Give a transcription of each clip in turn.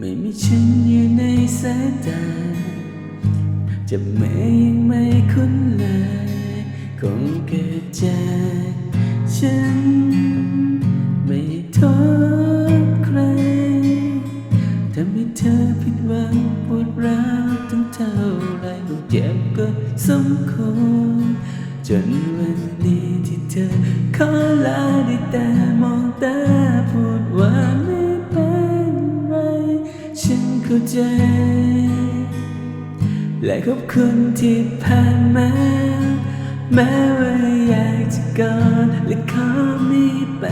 ไม่มีฉันอยู่ในสายตา จะไม่ยังไม่คุ้นเลยคงเกิดจากฉัน ไม่ทษใครทำให้เธอผิดหวังปวดร้าวถึงเท่าไรก็เจ็บก็สมควรจนวันนี้ที่เธอขอลาได้แต่มองตา เข้าใจ และขอบคุณที่ผ่านมา แม้ว่าอยากจะกอดและขอมีไป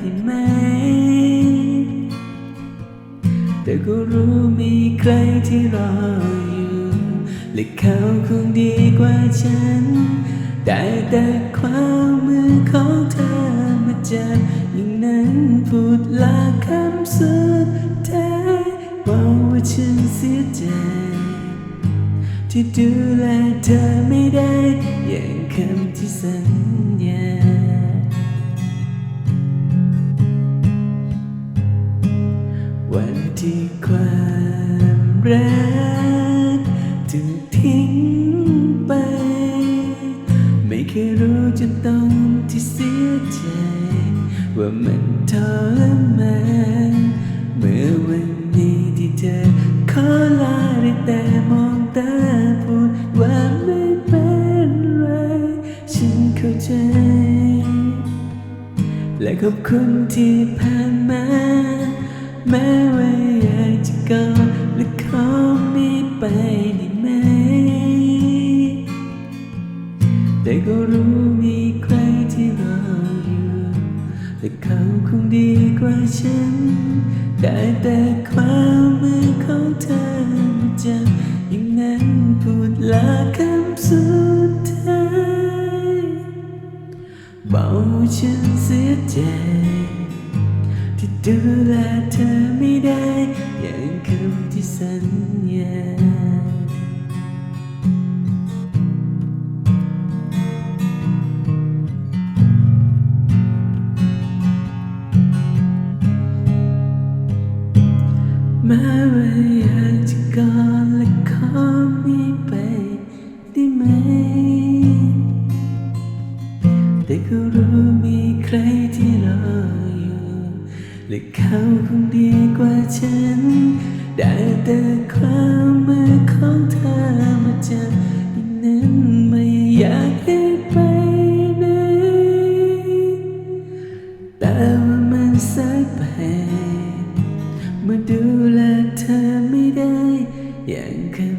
ได้ไหม แต่ก็รู้มีใครที่รออยู่ และเขาคงดีกว่าฉัน ได้แต่ความมือของเธอมาจับอย่างนั้นพูดลาคำสุด ฉันเสียใจ ที่ดูแลเธอไม่ได้ อย่างคำที่สัญญา วันที่ความรักถูกทิ้งไป ไม่เคยรู้จนต้องที่เสียใจ ว่ามันทรมานเมื่อวัน ที่เธอขอลาได้แต่มองตาพูดว่าไม่เป็นไร ฉันเข้าใจ และขอบคุณที่ผ่านมา แม้ว่าอยากจะกอดและขอมีไปได้ไหม แต่ก็รู้มีใครที่รออยู่และเขาคงดีกว่าฉัน ได้แต่ค ของเธอมาจับอย่างนั้นพูดลาคำสุดท้ายบอกว่าฉันเสียใจ ที่ดูแลเธอไม่ได้อย่าง ม้ว่าอยากจะกอดและขอมีไปได้ไหม แต่ก็รู้มีใครที่รออยู่ และเขาคงดีกว่าฉัน ได้แต่ความมือของเธอมาจับ มื่อดูแลเธอไม่ได้ อย่างเคย